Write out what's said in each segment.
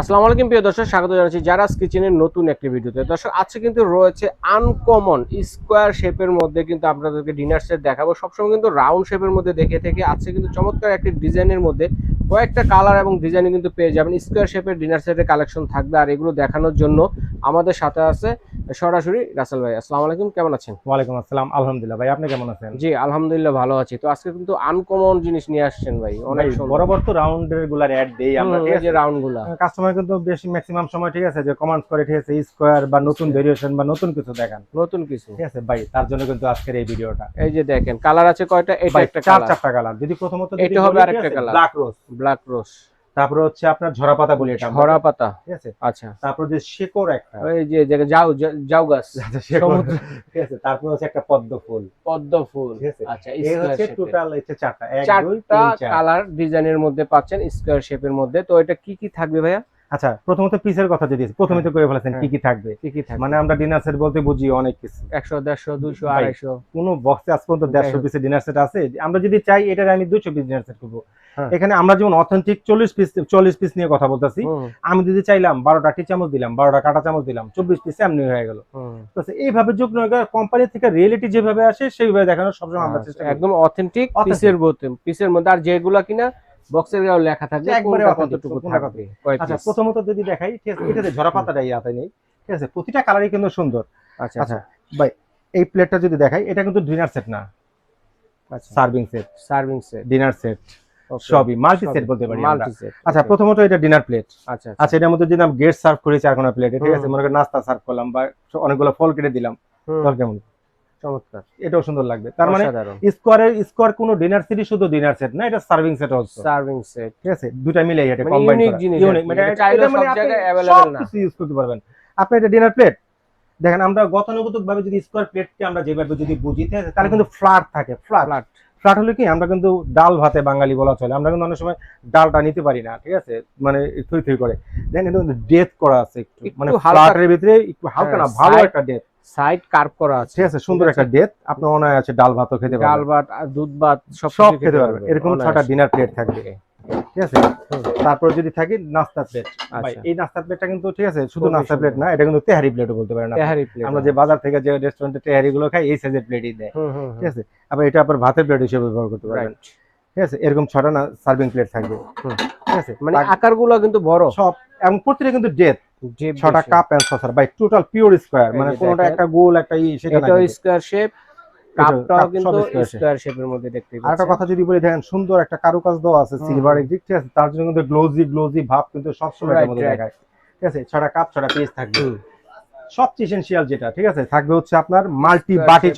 আসসালামু আলাইকুম, প্রিয় দর্শক, স্বাগত জানাচ্ছি যারা কিচেনের নতুন একটি ভিডিওতে। দর্শক, আজকে কিন্তু রয়েছে আনকমন স্কোয়ার শেপের মধ্যে কিন্তু আপনাদেরকে ডিনার সেট দেখাবো। সবসময় কিন্তু রাউন্ড শেপের মধ্যে দেখে থেকে আজকে কিন্তু চমৎকার একটি ডিজাইনের মধ্যে কয়েকটা কালার এবং ডিজাইন কিন্তু পেয়ে যাবেন। স্কোয়ার শেপের ডিনার সেটের কালেকশন থাকবে আর এগুলো দেখানোর জন্য আমাদের সাথে আছে সরাসরি রাসেল ভাই আসসালামু আলাইকুম কেমন আছেন? ওয়ালাইকুম আসসালাম আলহামদুলিল্লাহ ভাই আপনি কেমন আছেন? জি আলহামদুলিল্লাহ ভালো আছি। তো আজকে কিন্তু আনকমন জিনিস নিয়ে আসছেন ভাই অনেক বরাবর তো রাউন্ডেরগুলার অ্যাড দেই আমরা ঠিক এই যে আছে রাউন্ডগুলা। কাস্টমার কিন্তু বেশি ম্যাক্সিমাম সময় ঠিক আছে যে কমান্ড করে ঠিক আছে স্কোয়ার বা নতুন ভেরিয়েশন বা নতুন কিছু দেখান। নতুন কিছু। ঠিক আছে ভাই তার জন্য কিন্তু আজকের এই ভিডিওটা। এই যে দেখেন কালার আছে কয়টা? এটা একটা চার কালার চারটা কালার যদি প্রথমত এটা হবে আরেকটা colour। Black rose black rose তারপরে হচ্ছে আপনার ঝরা পাতা বলি এটা ঝরা পাতা ঠিক আছে? আচ্ছা। তারপর যে শেকড় একটা। ওই যে যাও যাও গাছ। ঠিক আছে? তারপর হচ্ছে একটা পদ্ম ফুল। পদ্ম ফুল। ঠিক আছে? আচ্ছা এই হচ্ছে। টোটাল হচ্ছে চারটা। এক দুই তিন চার। কালার ডিজাইনের মধ্যে পাচ্ছেন স্কোয়ার শেপের মধ্যে। তো এটা কি কি থাকবে ভাইয়া? আচ্ছা প্রথমত পিসের কথা যদি প্রথমে তো করে ফেলেছেন হ্যাঁ। কি কি থাকবে? কি কি থাকবে? মানে আমরা ডিনার সেট বলতে বুঝি অনেক কিছু। একশো দেড়শো দুইশো ভাই, আড়াইশো। কোনো বক্সে আজ পর্যন্ত দেড়শো। পিসের ডিনার সেট আছে। আমরা যদি চাই এটার আমি দুশো পিস ডিনার সেট করব। হ্যাঁ। এখানে আমরা যেমন অথেন্টিক চল্লিশ পিস চল্লিশ পিস নিয়ে কথা বলতেছি আমি যদি চাইলাম বারোটা টি চামচ দিলাম বারোটা কাটা চামচ দিলাম চব্বিশ পিস এমনি হয়ে গেল। তো এইভাবে যোগ কোম্পানি থেকে রিয়েলিটি যেভাবে আসে সেইভাবে দেখানোর সবসময় আমরা চেষ্টা আচ্ছা, একদম অথেন্টিক পিসের মধ্যে পিসের মধ্যে আর যেগুলা কিনা বক্সের গায়ে লেখা থাকবে একবারে কতটুকু থাকবে আচ্ছা প্রথমত যদি দেখাই ঠিক আছে এটাতে ঝরা পাতাটাই হাতে নেই ঠিক আছে প্রতিটা কালারই কিন্তু সুন্দর। আচ্ছা আচ্ছা। আচ্ছা ভাই এই প্লেটটা যদি দেখাই এটা কিন্তু ডিনার সেট না। আচ্ছা। Serving set serving set dinner set সবই মাল্টি সেট বলতে পারি আচ্ছা প্রথমত এটা ডিনার প্লেট আচ্ছা আচ্ছা। এটার মধ্যে যদি আমি গেট সার্ভ করি চারকোনা প্লেটে ঠিক আছে? মনে করেন নাস্তা সার্ভ করলাম বা অনেকগুলো ফল কেটে দিলাম। ফল কেমন? চমৎকার। এটাও সুন্দর লাগবে। তার মানে স্কোয়ারের স্কোয়ার কোনো ডিনার সেটই শুধু ডিনার সেট না এটা সার্ভিং সেট সার্ভিং সেট ঠিক আছে? দুটা মিলে এটা মানে কম্বাইন জিনিস। মানে এটা এটা- চাইলেও এটা মানে সব জায়গায় সব না। ইউজ করতে পারবেন। আপনি এটা ডিনার প্লেট দেখেন আমরা গতানুগতিক ভাবে যদি স্কোয়ার প্লেটকে আমরা যেভাবে যদি বুঝি তাহলে কিন্তু ফ্ল্যাট থাকে ফ্ল্যাট ফ্ল্যাট হলে কি আমরা কিন্তু ডাল ভাতে বাঙালি বলা চলে। আমরা কিন্তু অনেক সময় ডালটা নিতে পারি না ঠিক আছে? মানে থই থই করে। দেন এটা কিন্তু ডেথ করা আছে একটু। মানে হালকা- ফ্ল্যাটের ভিতরে একটু হালকা না হ্যাঁ, ভালো একটা ডেথ সাইড কার্ভ করা আছে। ঠিক আছে সুন্দর একটা ডেথ আপনার অনায় হয় আছে ডাল ভাতও খেতে পারবেন। ডাল ভাত আর দুধ ভাত সব খেতে পারবেন। এরকম ছটা ডিনার প্লেট থাকবে। ঠিক আছে। তারপর যদি থাকে নাস্তা প্লেট আচ্ছা। এই নাস্তা প্লেটটা কিন্তু ঠিক আছে শুধু নাস্তা প্লেট না এটা কিন্তু তেহারি প্লেটও বলতে পারেন প্লেট আমরা যে বাজার থেকে যে রেস্টুরেন্টে তেহারি গুলো খাই এই সাইজের প্লেটই দেয়। ঠিক আছে? আবার এটা আবার ভাতের প্লেট হিসেবে ব্যবহার করতে রাইট ঠিক আছে? এরকম ছটা না সার্ভিং প্লেট থাকবে। ঠিক আছে? মানে আকারগুলো কিন্তু বড়। সব এবং প্রতিটা কিন্তু ডেথ ছটা। Cup and saucer by total pure square মানে কোনটা একটা গোল একটা ই সেটা স্কোয়ার শেপ কাপটাও কিন্তু সব square shape। স্কোয়ার শেপের মধ্যে দেখতে আর একটা কথা যদি বলি দেখেন সুন্দর একটা কারুকাজ দেওয়া আছে। সিলভার ঠিক আছে তার জন্য কিন্তু গ্লোজি গ্লোজি ভাব কিন্তু সবসময় মধ্যে দেখায় ঠিক আছে ছটা কাপ ছাড়া পেজ থাকবে। সবচেয়ে এসেন্সিয়াল যেটা ঠিক আছে? থাকবে হচ্ছে আপনার মাল্টি বাটি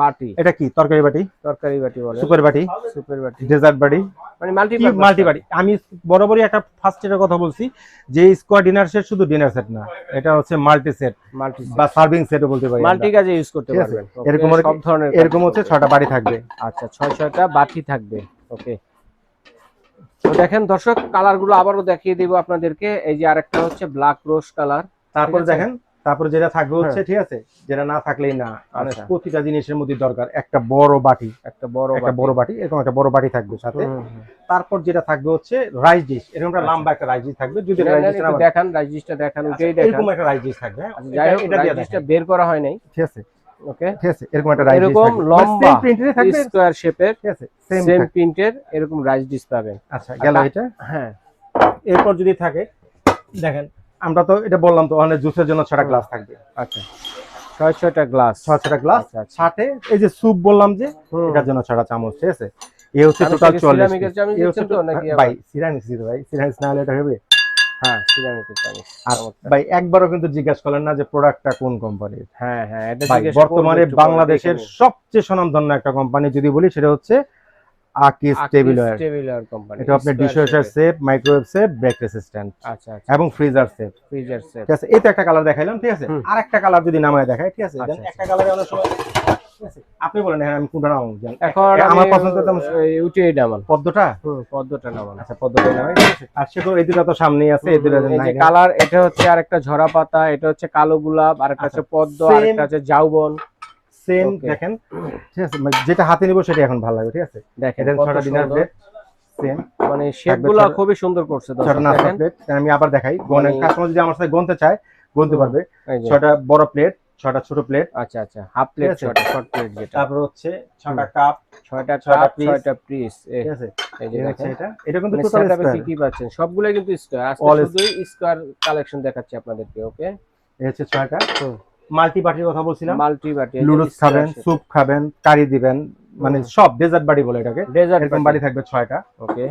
বাটি। এটা কি? তরকারি বাটি? তরকারি বাটি বলে। সুপার বাটি? সুপার বাটি। ডেজার্ট বাটি? মানে মাল্টি মাল্টি বাটি? আমি বরাবরই একটা ফার্স্ট এর কথা বলছি যে স্কোয়ার ডিনার সেট শুধু ডিনার সেট না এটা হচ্ছে মাল্টি সেট মাল্টি বা সার্ভিং সেটও বলতে পারি মাল্টি কাজে ইউজ করতে পারবেন। এরকম সব ধরনের এরকম হচ্ছে ছটা বাড়ি থাকবে। আচ্ছা ছয় ছয়টা বাটি থাকবে। ওকে তো দেখেন দর্শক কালারগুলো আবারও দেখিয়ে দিব আপনাদেরকে। এই যে আরেকটা হচ্ছে ব্ল্যাক রোজ কালার তারপর দেখেন। তারপরে যেটা থাকবে হচ্ছে ঠিক আছে? যেটা না থাকলেই না। মানে আচ্ছা। প্রতিটা জিনিসের মধ্যে দরকার একটা বড় বাটি। একটা বড় একটা বাটি। বড় বাটি এরকম একটা বড় বাটি থাকবে সাথে। তারপর যেটা থাকবে হচ্ছে রাইস ডিশ এরকম একটা আচ্ছা। লম্বা একটা রাইস ডিশ থাকবে। যদি রাইস ডিশ দেখান রাইজিসটা দেখান উঠেই দেখান। এরকম একটা রাইস ডিশ থাকবে। হ্যাঁ? আচ্ছা, যাই হোক এটা- এটা দিয়ে বের করা হয় নাই। ঠিক আছে। ওকে ঠিক আছে এরকম একটা রাইস ডিশ এরকম লম্বা সেম প্রিন্টের থাকবে। স্কোয়ার শেপের ঠিক আছে সেম সেম প্রিন্টের এরকম রাইস ডিশ পাবেন। আচ্ছা গেল এটা। হ্যাঁ। এরপর যদি থাকে দেখেন আমরা তো এটা বললাম তো ওখানে জুসের জন্য ছটা গ্লাস থাকবে। আচ্ছা। ছয় ছয়টা গ্লাস। ছয় ছটা গ্লাস আচ্ছা আচ্ছা। সাথে এই যে স্যুপ বললাম যে এটার জন্য ছটা চামচ ঠিক আছে? এ হচ্ছে টোটাল চল্লিশ? ভাই সিরামিক ভাই সিরামিক না হলে এটা হবে? হ্যাঁ ভাই একবারও কিন্তু জিজ্ঞাসা করলেন না যে প্রোডাক্টটা কোন কোম্পানির হ্যাঁ হ্যাঁ বর্তমানে বাংলাদেশের সবচেয়ে স্বনামধন্য একটা কোম্পানি যদি বলি সেটা হচ্ছে আকিস কোম্পানি এটা আপনার dishwasher safe microwave safe break resistant আচ্ছা আচ্ছা। এবং ফ্রিজার সেফ ফ্রিজার সেট ঠিক আছে এই একটা কালার দেখাইলাম ঠিক আছে? আর একটা কালার যদি নামায় দেখায় ঠিক আছে? আচ্ছা, আচ্ছা। একটা কালারে অনেক সময় ঠিক আছে? আপনি বলেন হ্যাঁ আমি কোনটা নামাবো এখন আমার পছন্দ তো পদ্মটা? হুম পদ্মটা আচ্ছা পদ্মটা নামাই আর সে এই দুটো তো সামনেই আছে এই দুটো এই যে কালার এটা হচ্ছে আরেকটা ঝরা পাতা এটা হচ্ছে কালো গোলাপ আর একটা আচ্ছা, হচ্ছে পদ্ম আর একটা হচ্ছে জাউবন। সেম দেখেন ঠিক আছে মানে যেটা হাতে নিব সেটা এখন ভালো লাগে ঠিক আছে? দেখেন ছটা ডিনার প্লেট সেম মানে শেপগুলো খুবই সুন্দর করছে। প্লেট আমি আবার দেখাই। গনে মানে- কাস্টমার যদি আমার সাথে গুনতে চায় গুনতে পারবে। ছয়টা বড় প্লেট ছয়টা ছোট প্লেট আচ্ছা আচ্ছা হাফ প্লেট? ছয়টা শর্ট প্লেট যেটা। তারপর হচ্ছে ছয়টা কাপ ছয়টা কাপ piece। ছয়টা পিস ঠিক আছে? এই যে এটা। এটা কিন্তু মানে টোটাল setup কি কি পাচ্ছেন? সবগুলো কিন্তু স্কয়ার আজকে শুধুই স্কয়ার কালেকশন দেখাচ্ছি আপনাদেরকে ওকে এই হচ্ছে ছয়টা। মাল্টি বাটির কথা বলছিলাম। মাল্টি বাটি লুডুস খাবেন স্যুপ খাবেন কারি দিবেন মানে সব ডেজার্ট বাড়ি বলে এটাকে। ডেজার্ট এরকম বাড়ি থাকবে ছয়টা। ওকে।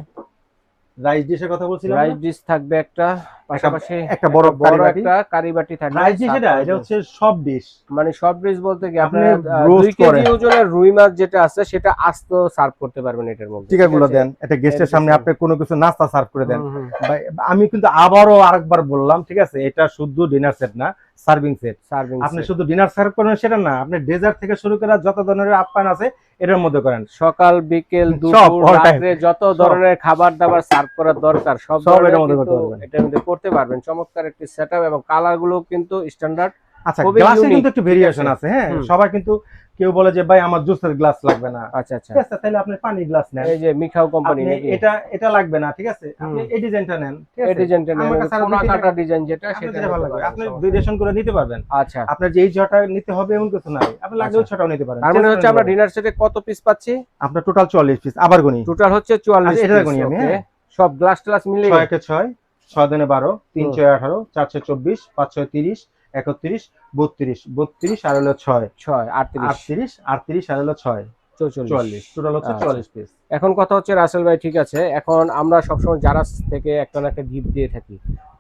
রাইস ডিশের কথা বলছিলাম রাইস ডিশ থাকবে একটা পাশাপাশি একটা বড় বড় একটা কারি বাটি থাকবে রাইস ডিশ এটা? এটা হচ্ছে সব ডিশ মানে সব ডিশ বলতে কি আপনি আপনার আহ, roast দুই কেজি ওজনের রুই মাছ যেটা আছে সেটা আস্ত সার্ভ করতে পারবেন এটার মধ্যে। ঠিক আছে? দেন এটা গেস্টের সামনে আপনি কোনো কিছু নাস্তা সার্ভ করে দেন। আমি কিন্তু আবারও আরেকবার বললাম ঠিক আছে? এটা শুধু ডিনার সেট না। Serving set. সার্ভিং আপনি শুধু ডিনার সার্ভ করবেন সেটা না আপনি ডেজার্ট থেকে শুরু করে যত ধরনের আপ্যায়ন আছে এটার মধ্যে করেন। সকাল বিকেল দুপুর রাত্রে যত ধরনের খাবার দাবার সার্ভ করার দরকার সব সব এটার মধ্যে করতে পারবেন। এটার মধ্যে করতে পারবেন। চমৎকার একটি সেটআপ এবং কালারগুলো কিন্তু স্ট্যান্ডার্ড আচ্ছা গ্লাসে কিন্তু একটু ভেরিয়েশন আছে। হ্যাঁ? সবাই কিন্তু কেউ বলে যে ভাই আমার জুসের গ্লাস লাগবে না। আচ্ছা আচ্ছা। ঠিক আছে তাহলে আপনি পানি গ্লাস নেন। এই যে মিখাও কোম্পানি নাকি? এটা এটা লাগবে না ঠিক আছে? আপনি। এই ডিজাইনটা নেন ঠিক এই আছে? ডিজাইনটা আমার কাছে আরও কোনা কাটা ডিজাইন যেটা সেটা ভালো লাগবে আপনি। ভেরিয়েশন করে নিতে পারবেন। আচ্ছা। আপনার যেই ছটা নিতে হবে এমন কিছু নাই। আপনি লাগলে ওই আচ্ছা। ছটাও নিতে পারেন তার মানে হচ্ছে আমরা ডিনার সেটে কত পিস পাচ্ছি? আপনার টোটাল চল্লিশ পিস আবার গুনি। টোটাল হচ্ছে চুয়াল্লিশ আচ্ছা, এটা গুনি আমি, হ্যাঁ। সব গ্লাস ট্লাস মিলিয়ে ছয় একে ছয় ছয় দিনে বারো তিন হুম। ছয় আঠারো চার ছয় চব্বিশ পাঁচ ছয় তিরিশ একত্রিশ বত্রিশ বত্রিশ আর হলো ছয়। ছয় আটত্রিশ। আটত্রিশ আটত্রিশ আর হলো ছয়। আচ্ছা। এখন কথা হচ্ছে রাসেল ভাই ঠিক আছে এখন আমরা সবসময় জারাস থেকে একটা না একটা গিফট দিয়ে থাকি।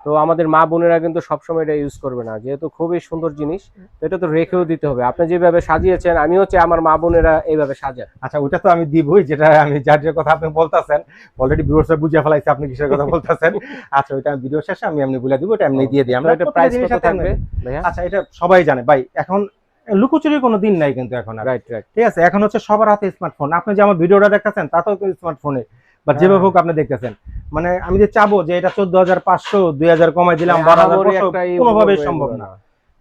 তো আমাদের মা বোনেরা কিন্তু সবসময় এটা ইউজ করবে না যেহেতু খুবই সুন্দর জিনিস এটা তো রেখেও দিতে হবে। আপনি যেভাবে সাজিয়েছেন আমি হচ্ছে আমার মা বোনেরা এইভাবে সাজান আচ্ছা ওটা তো আমি দিবই যেটা আমি যার যে কথা আপনি বলতেছেন অলরেডি ভিউয়ার্সরা বুঝে ফেলাইছে আপনি কিসের কথা বলতেছেন। আচ্ছা ওইটা আমি ভিডিও শেষে আমি এমনি বলে দিব এটা এমনি দিয়ে দিই। আমরা এটা প্রাইস কত থাকবে আচ্ছা এটা সবাই জানে। ভাই এখন লুকোচুরির কোনো দিন নাই কিন্তু এখন আর। রাইট রাইট ঠিক আছে এখন হচ্ছে সবার হাতে স্মার্টফোন আপনি যে আমার ভিডিওটা দেখতেছেন তাতেও তো স্মার্টফোনে বা হ্যাঁ। যেভাবে হোক আপনি দেখতেছেন। মানে আমি যে চাবো যে এটা চোদ্দ হাজার পাঁচশো দুই হাজার কমাই দিলাম বারো হাজার ই কোনোভাবেই সম্ভব না।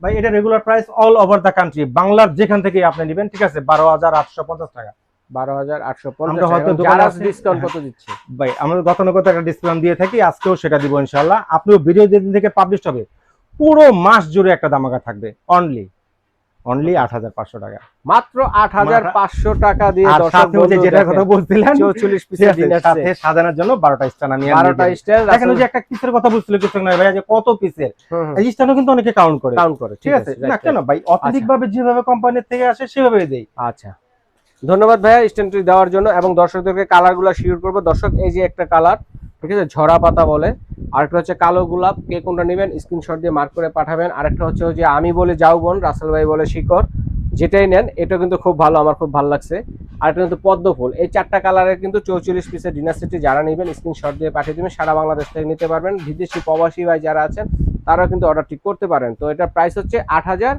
ভাই এটা regular price all over the country বাংলার যেখান থেকে আপনি নেবেন ঠিক আছে বারো হাজার আটশো পঞ্চাশ টাকা। বারো হাজার আটশো পঞ্চাশ হয়তো ডিসকাউন্ট কত দিচ্ছে? ভাই আমরা গতানুগত একটা ডিসকাউন্ট দিয়ে থাকি আজকেও সেটা দিব ইনশাল্লাহ আপনিও ভিডিও যেদিন থেকে পাবলিশ হবে পুরো মাস জুড়ে একটা দামাকা থাকবে অনলি অনলি আট হাজার পাঁচশো টাকা। মাত্র আট হাজার পাঁচশো টাকা দিয়ে আর দর্শক সাথে ওই যে বন্ধু যেটার কথা বলছিলেন চৌচল্লিশ পিসের সাজানোর জন্য বারোটা স্টান আমি বারোটা যে একটা পিসের কথা বলছিল কিছু নয় ভাই যে কত পিসের এই স্টানও কিন্তু অনেকে কাউন্ট করে। কাউন্ট করে ঠিক আছে না কেন? ভাই অত্যাধিক ভাবে যেভাবে কোম্পানির থেকে আসে সেভাবে দেই। আচ্ছা। ধন্যবাদ ভাইয়া স্ট্যান্ডটি দেওয়ার জন্য এবং দর্শকদেরকে কালারগুলো শিওর করব। দর্শক এই যে একটা কালার ঠিক আছে? ঝরা পাতা বলে। আরেকটা হচ্ছে কালো গোলাপ। কে কোনটা নেবেন? স্ক্রিনশট দিয়ে মার্ক করে পাঠাবেন। আরেকটা হচ্ছে যে আমি বলে যাও বোন, রাসেল ভাই বলে শিকর যেটাই নেন, এটা কিন্তু খুব ভালো, আমার খুব ভালো লাগছে। আরেকটা কিন্তু পদ্ম ফুল। এই চারটা কালারের কিন্তু চৌচল্লিশ পিসের ডিনার সেটটি যারা নেবেন, স্ক্রিনশট দিয়ে পাঠিয়ে দেবেন। সারা বাংলাদেশ থেকে নিতে পারবেন। বিদেশি প্রবাসী ভাই যারা আছেন, তারাও কিন্তু অর্ডারটি করতে পারেন। তো এটার প্রাইস হচ্ছে আট হাজার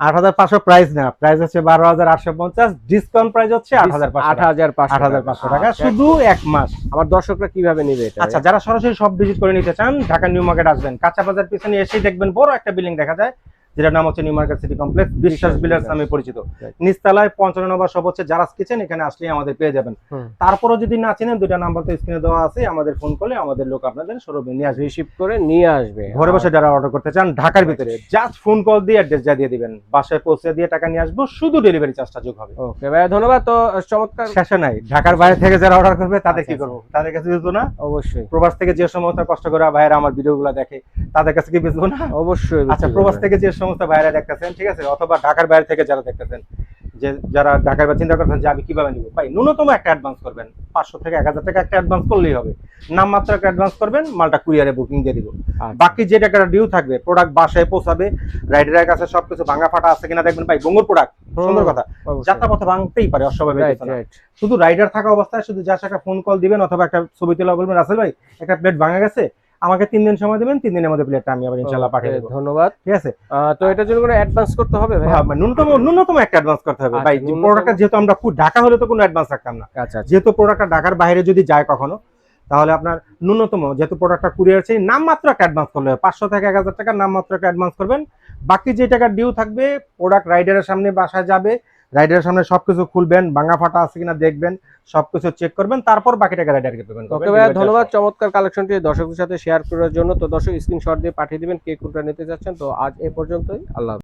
আট হাজার পাঁচশো প্রাইস না প্রাইস হচ্ছে বারো হাজার আটশো পঞ্চাশ ডিসকাউন্ট প্রাইস হচ্ছে আট হাজার আট হাজার আট হাজার পাঁচশো টাকা। আচ্ছা। শুধু এক মাস। আমার দর্শকরা কীভাবে নেবে আচ্ছা যারা সরাসরি সব ভিজিট করে নিতে চান ঢাকা নিউ মার্কেট আসবেন। কাঁচা বাজার পিছনে এসেই দেখবেন বড় একটা বিল্ডিং দেখা যায়। যেটার নাম হচ্ছে নিউ মার্কেট সিটি কমপ্লেক্স বিশ্বাস বিলার্স নামে পরিচিত. নিচতলায় পঞ্চান্ন নম্বর সব হচ্ছে জারাস কিচেন এখানে আসলেই আমাদের পেয়ে যাবেন। তারপরও যদি না চিনেন দুইটা নাম্বার তো স্ক্রিনে দেওয়া আছে আমাদের ফোন করলে আমাদের লোক আপনাদের শোরুমে নিয়ে আসবে। রিসিভ করে নিয়ে আসবে। ঘরে বসে যারা অর্ডার করতে চান ঢাকার ভিতরে জাস্ট ফোন কল দিয়ে অ্যাড্রেস যা দিয়ে দিবেন। বাসায় পৌঁছে দিয়ে টাকা নিয়ে আসব শুধু ডেলিভারি চার্জটা যোগ হবে। ওকে ভাইয়া ধন্যবাদ। তো চমৎকার। শেষে নাই। ঢাকার বাইরে থেকে যারা অর্ডার করবে তাদের কি আচ্ছা, করব? তাদের কাছে বুঝব না? অবশ্যই। প্রবাস থেকে যে সমস্ত কষ্ট করে ভাইয়েরা আমার ভিডিওগুলো দেখে তাদের কাছে কি বুঝব না? অবশ্যই আচ্ছা প্রবাস থেকে যে সমস্ত ভাইয়েরা দেখতেছেন ঠিক আছে? অথবা ঢাকার বাইরে থেকে যারা দেখতেছেন যে যারা ঢাকার বাইরে চিন্তা করছেন যে আমি কীভাবে নিবো? ভাই ন্যূনতম একটা অ্যাডভান্স করবেন। পাঁচশো থেকে এক হাজার টাকা একটা অ্যাডভান্স করলেই হবে। নামমাত্র একটা অ্যাডভান্স করবেন মালটা কুরিয়ারে বুকিং দিয়ে দিব। আচ্ছা, বাকি যে টাকাটা ডিউ থাকবে প্রোডাক্ট বাসায় পৌঁছাবে রাইডারের কাছে সবকিছু ভাঙা ফাটা আছে কিনা দেখবেন। ভাই গোঙ্গর প্রোডাক্ট সুন্দর কথা। যাত্রা পথে ভাঙতেই পারে অস্বাভাবিক কিছু. শুধু রাইডার থাকা অবস্থায় শুধু যা একটা ফোন কল দিবেন অথবা একটা ছবি তোলা বলবেন রাসেল ভাই একটা প্লেট ভাঙা গেছে আমাকে তিন দিন সময় দেবেন তিন দিনের মধ্যে প্লেটটা আমি আবার ইনশাল্লাহ পাঠিয়ে দেবো। ধন্যবাদ। ঠিক আছে? তো এটার জন্য কোনো অ্যাডভান্স করতে হবে ভাই ন্যূনতম ন্যূনতম একটা অ্যাডভান্স করতে হবে। আচ্ছা, ভাই প্রোডাক্টটা যেহেতু আমরা ঢাকা হলে তো কোনো অ্যাডভান্স রাখতাম না। আচ্ছা আচ্ছা। যেহেতু প্রোডাক্টটা ঢাকার বাইরে যদি যায় কখনো তাহলে আপনার ন্যূনতম যেহেতু প্রোডাক্টটা কুরিয়ার চাই নামমাত্র একটা অ্যাডভান্স করলে হবে। পাঁচশো থেকে এক হাজার টাকা নামমাত্র একটা অ্যাডভান্স করবেন। বাকি যে টাকা ডিউ থাকবে প্রোডাক্ট রাইডারের সামনে বাসায় যাবে রাইডারের সামনে সবকিছু খুলবেন ভাঙা ফাটা আছে কিনা দেখবেন সবকিছু চেক করবেন তারপর বাকি টাকা রাইডারকে পেমেন্ট ওকে ভাই ধন্যবাদ। চমৎকার কালেকশনটি দর্শকদের সাথে শেয়ার করার জন্য। তো দর্শক স্ক্রিনশট দিয়ে পাঠিয়ে দিবেন কে কোনটা নিতে চাচ্ছেন। তো আজ এ পর্যন্তই। আল্লাহ।